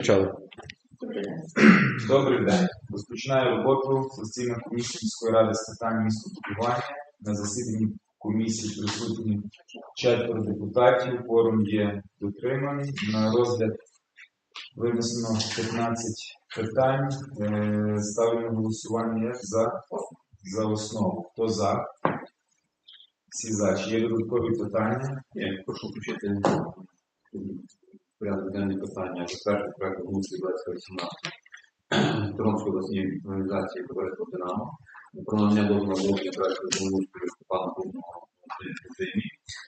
Почали. Добрий день. Розпочинаю роботу постійної комісії міської ради з питань містобудування. На засіданні комісії присутні четверо депутатів. Форум є дотриманий. На розгляд винесено 15 питань. Е, Ставлю на голосування за, за основу. Хто за? Всі за. Чи є додаткові питання? Я прошу включити порядок денний питання затвердження проекту Гумської 2018 Тернопільської обласній організації товариства Динамо про надання дозволу на введення проекту Гумської Степана Бубного Україні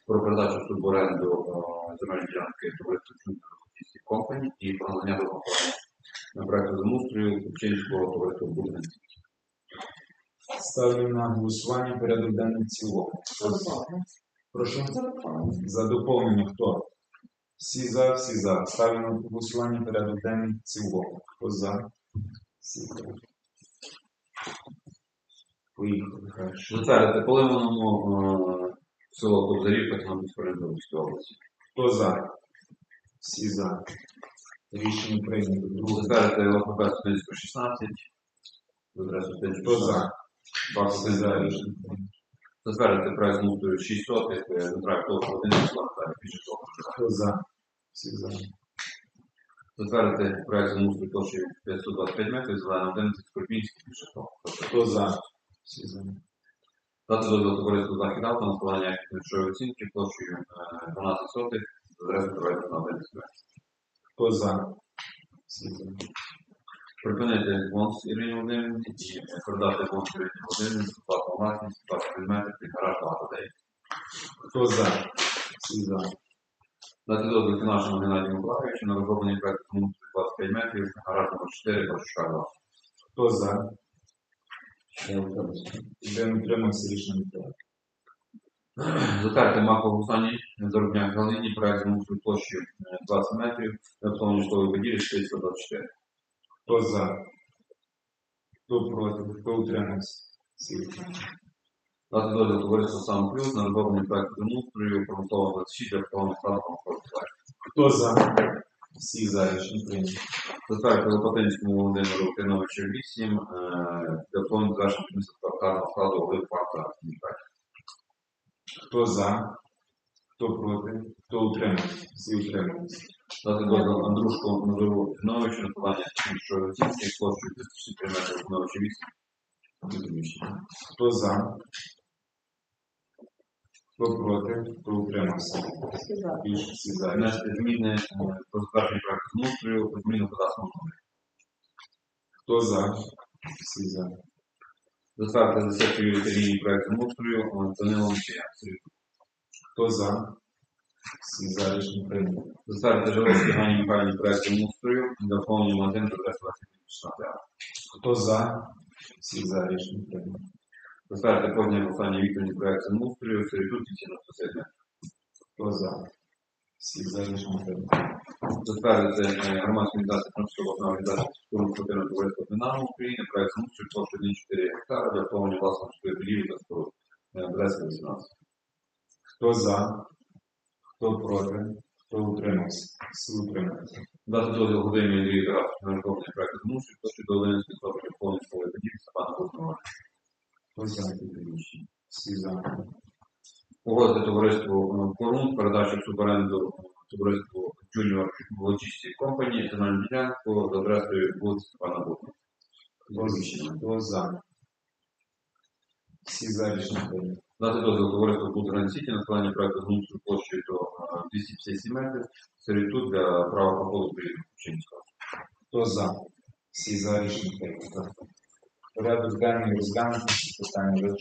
про передачу в оренду е, земельної ділянки товариства Чунської компанії і про надання дозволу на проекту землеустрою Купчинського товариства Будинок. Ставлю на голосування порядок денний в цілому. Хто за? Прошу. За доповнення хто? Всі за, всі за. Ставлю на голосування порядок денний цілому. Хто за? Всі за. Поїхали. Хорошо. Затвердити поливаному е, село Кобзарівка Тернопільської області. Хто за? Всі за. Рішення прийнято. Друге. Затвердити ЛКП Студентську 16. До адресу Хто за? Всі за. Рішення прийнято. Затвердити проект змутою 6 сотих, е, Дмитра Ковка 1 числа, та більше того. Хто за? Всі за. Затвердити проект змутою площею 525 метрів, зелена 11, Скорпінський, більше того. Хто за? Всі за. Дати дозвіл товариству захід авто на складання економічної оцінки площею е, 12 сотих, з адресою товариства на 11 метрів. Хто за? Всі за. Припинити бонус Ірині Володимирівні і е, продати бонус Ірині Володимирівні, платну власність, 20 метрів, під гараж багато людей. Хто за? Всі за. Дати дозвіл нашому Геннадію Миколаївичу на розроблення проекту комунки 25 метрів, гараж номер 4, Борщука 2. Хто за? Один утримався рішення прийнято. Затвердити макову Оксані Заробняк Галині, проект замовлення площею е, 20 метрів, обслуговування житлової будівлі 424. Хто за? Хто проти? Хто утримався? Всі утрималися. Дати дозвіл товариству «Сам Плюс» на розроблення проекту замовлення промислового 26 для обслуговування складу Хто за? Всі за рішення прийнято. Затвердити Лопатинському Володимиру Криновичу 8 е, для обслуговування завершення містобудівного складу голови парка Дніпра. Хто за? Хто проти? Хто утримався? Всі утрималися. Дати дозвіл Андрушку Назару Зіновичу на складання іншої оцінки площею 363 метри Зіновичу 8. Хто за? Хто проти? Хто утримався? Більше всі за. Внести зміни е, про затвердження проекту змустрою, зміну номера. Хто за? Всі за. Затвердити за секцією лінії проекту змустрою Данилом Чаянцеві. Хто за? Всі за рішення прийнято. Затвердити Жиловський Гані Михайлівні проекту змустрою для повному магазину до 2016 Хто за? Всі за рішення прийнято. Затвердити кожній останній вікторні проект змустрою середут 97 метрів. Хто за? Всі за рішення прийнято. Затвердити е, громадську організацію Французького обласної організації культурно спортивного товариства Динамо України проект змустрою площею 1,4 гектара для повнення власної будівлі та споруд. Е, Брестська 18. Хто за? Хто проти? Хто утримався? Всі утрималися. Дати дозвіл годині Андрію Тарасу на розроблення проекту змустрою площею до 11 сотень повністю школи будівлі Степана Бузного. Хто за? Всі за. Погодити товариству е, Корун, передачу в суборенду е, товариству Junior Logistics Company, земельну ділянку за адресою вулиці Степана Бузного. Хто? Хто за? Всі за рішення прийнято. Дати дозвіл товариству Будгран Сіті на складання проекту з внутрішньою площею до е, 257 метрів, сервітут для права проходу при Кучинського. Хто за? Всі за рішення прийнято. Порядок денний розглянути питання вивчено.